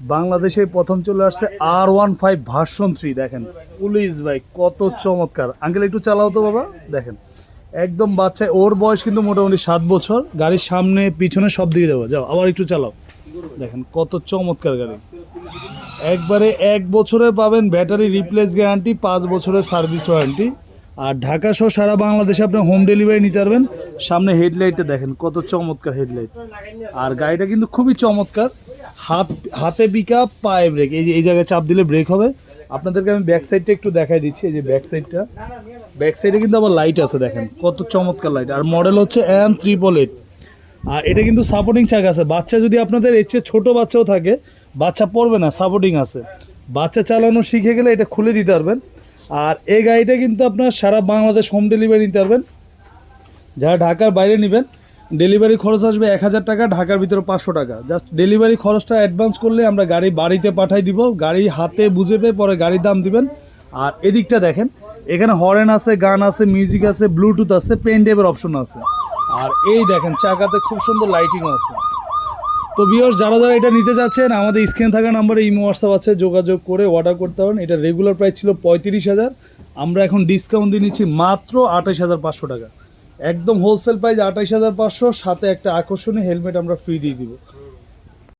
বাংলাদেশে প্রথম চলে আসছে আর ওয়ান ফাইভ ভার্সন থ্রি দেখেন। পুলিশ বাইক কত চমৎকার। আঙ্কেল, একটু চালাও তো বাবা, দেখেন। একদম বাচ্চা, ওর বয়স কিন্তু মোটামুটি সাত বছর। গাড়ির সামনে, পিছনে সব দিকে যাব। যাও, আবার একটু চালাও। দেখেন, কত চমৎকার গাড়ি। একবারে এক বছরে পাবেন ব্যাটারি রিপ্লেস গ্যারান্টি পাঁচ বছরের সার্ভিস ওয়ারেন্টি আর ঢাকা সহ সারা বাংলাদেশে আপনি হোম ডেলিভারি নিতে পারবেন। সামনে হেডলাইটটা দেখেন, কত চমৎকার হেডলাইট আর গাড়িটা কিন্তু খুবই চমৎকার। হাত পিক আপ পায়ে ব্রেক এই যে, এই জায়গায় চাপ দিলে ব্রেক হবে। আপনাদেরকে আমি ব্যাক সাইডটা একটু দেখাই দিচ্ছি, এই যে ব্যাক সাইডটা ব্যাক সাইডে কিন্তু আবার লাইট আছে, দেখেন। কত চমৎকার লাইট আর মডেল হচ্ছে এম ত্রিপল এইট আর এটা কিন্তু সাপোর্টিং চাকা আছে। বাচ্চা যদি আপনাদের এর চেয়ে ছোটো বাচ্চাও থাকে, বাচ্চা পড়বে না সাপোর্টিং আছে। বাচ্চা চালানো শিখে গেলে এটা খুলে দিতে পারবেন। আর এই গাড়িটা কিন্তু আপনার সারা বাংলাদেশ হোম ডেলিভারি নিতে পারবেন। যারা ঢাকার বাইরে নেবেন ডেলিভারি খরচ আসবে এক হাজার টাকা, ঢাকার ভিতরে পাঁচশো টাকা। জাস্ট ডেলিভারি খরচটা অ্যাডভান্স করলে আমরা গাড়ি বাড়িতে পাঠাই দিব, গাড়ি হাতে বুঝে পেয়ে পরে গাড়ির দাম দিবেন। আর এদিকটা দেখেন, এখানে হরেন আছে, গান আছে মিউজিক আছে ব্লুটুথ আছে পেন ডেভের অপশন আছে। আর এই দেখেন, চাকাতে খুব সুন্দর লাইটিং আছে। তো বিয়র যারা যারা এটা নিতে চাচ্ছেন আমাদের স্ক্রিনে থাকা নাম্বারে ইমো, হোয়াটসঅ্যাপ আছে, যোগাযোগ করে অর্ডার করতে পারেন। এটা রেগুলার প্রাইস ছিল পঁয়ত্রিশ হাজার। আমরা এখন ডিসকাউন্ট দিয়ে নিচ্ছি মাত্র আঠাশ হাজার পাঁচশো টাকা। একদম হোলসেল প্রাইস আঠাইশ হাজার পাঁচশো সাথে একটা আকর্ষণীয় হেলমেট আমরা ফ্রি দিয়ে দিব।